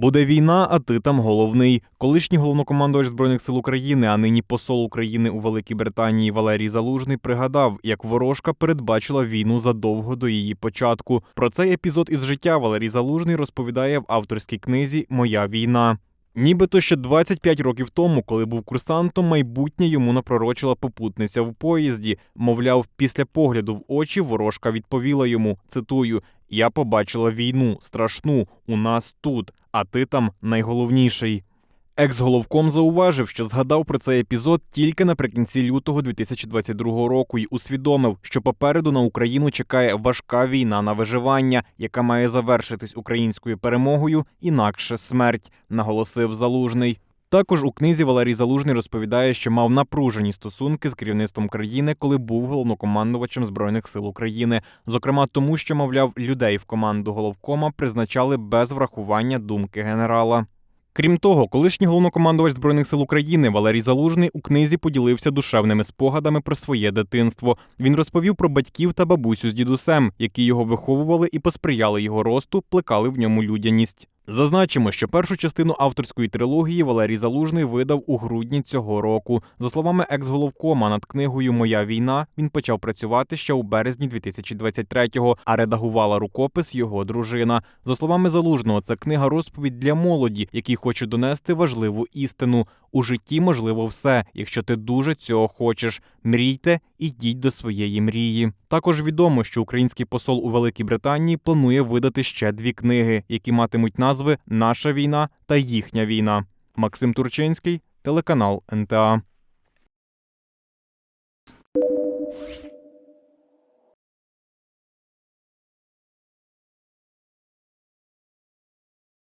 Буде війна, а ти там головний. Колишній головнокомандувач збройних сил України, а нині посол України у Великій Британії Валерій Залужний пригадав, як ворожка передбачила війну задовго до її початку. Про цей епізод із життя Валерій Залужний розповідає в авторській книзі Моя війна. Нібито ще 25 років тому, коли був курсантом, майбутнє йому напророчила попутниця в поїзді. Мовляв, після погляду в очі ворожка відповіла йому: цитую: Я побачила війну страшну у нас тут, а ти там найголовніший. Екс-головком зауважив, що згадав про цей епізод тільки наприкінці лютого 2022 року і усвідомив, що попереду на Україну чекає важка війна на виживання, яка має завершитись українською перемогою, інакше смерть, наголосив залужний. Також у книзі Валерій Залужний розповідає, що мав напружені стосунки з керівництвом країни, коли був головнокомандувачем збройних сил України. Зокрема, тому що, мовляв, людей в команду головкома призначали без врахування думки генерала. Крім того, колишній головнокомандувач збройних сил України Валерій Залужний у книзі поділився душевними спогадами про своє дитинство. Він розповів про батьків та бабусю з дідусем, які його виховували і посприяли його росту, плекали в ньому людяність. Зазначимо, що першу частину авторської трилогії Валерій Залужний видав у грудні цього року. За словами екс-головкома, над книгою Моя війна він почав працювати ще у березні 2023-го, а редагувала рукопис його дружина. За словами Залужного, це книга розповідь для молоді, які хоче донести важливу істину. У житті можливо все, якщо ти дуже цього хочеш. Мрійте і йдіть до своєї мрії. Також відомо, що український посол у Великій Британії планує видати ще дві книги, які матимуть назви Наша війна та їхня війна. Максим Турчинський, телеканал НТА.